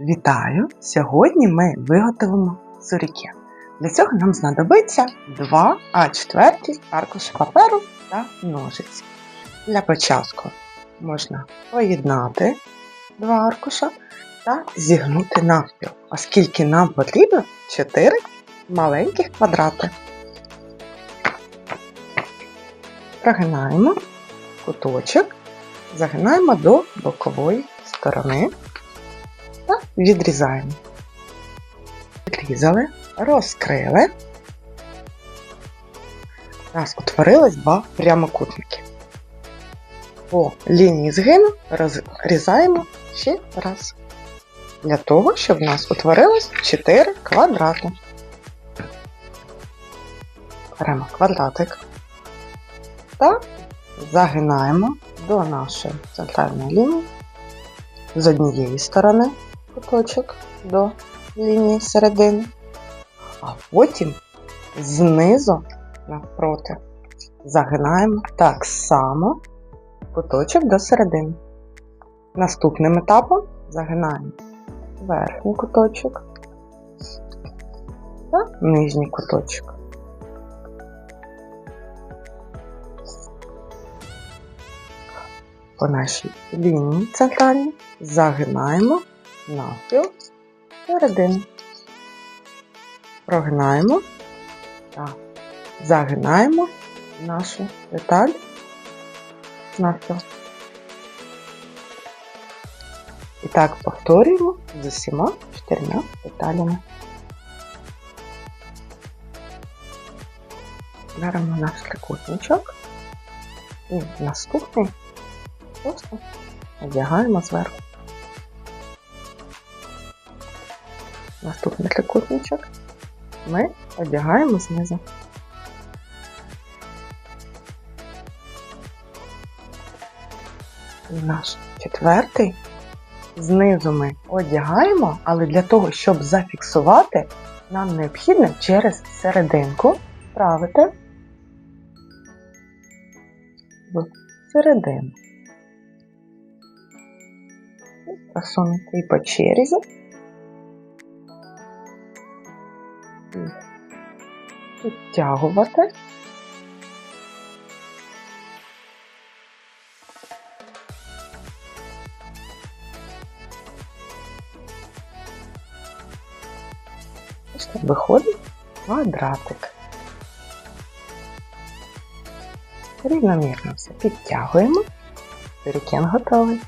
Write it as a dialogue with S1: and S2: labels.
S1: Вітаю! Сьогодні ми виготовимо суріки. Для цього нам знадобиться 2 А4 аркуші паперу та ножиці. Для початку можна поєднати два аркуша та зігнути навпіл, оскільки нам потрібно 4 маленьких квадрати. Прогинаємо куточок, загинаємо до бокової сторони та відрізаємо. Відрізали, розкрили. У нас утворилось два прямокутники. По лінії згину розрізаємо ще раз. Для того, щоб у нас утворилось 4 квадрати. Беремо квадратик та загинаємо до нашої центральної лінії з однієї сторони куточок до лінії середини, а потім знизу навпроти загинаємо так само куточок до середини. Наступним етапом загинаємо верхній куточок та нижній куточок. По нашій лінії центральній загинаємо навпіл середини. Прогинаємо та загинаємо нашу деталь навпіл. І так повторюємо з усіма чотирма деталями. Беремо наш трикутничок і наступний просто одягаємо зверху. Наступний трикутничок ми одягаємо знизу. Наш четвертий знизу ми одягаємо, але для того, щоб зафіксувати, нам необхідно через серединку вправити в середину. Просунути по черзі. Підтягувати. Ось виходить квадратик. Рівномірно все підтягуємо. Сюрікен готовий.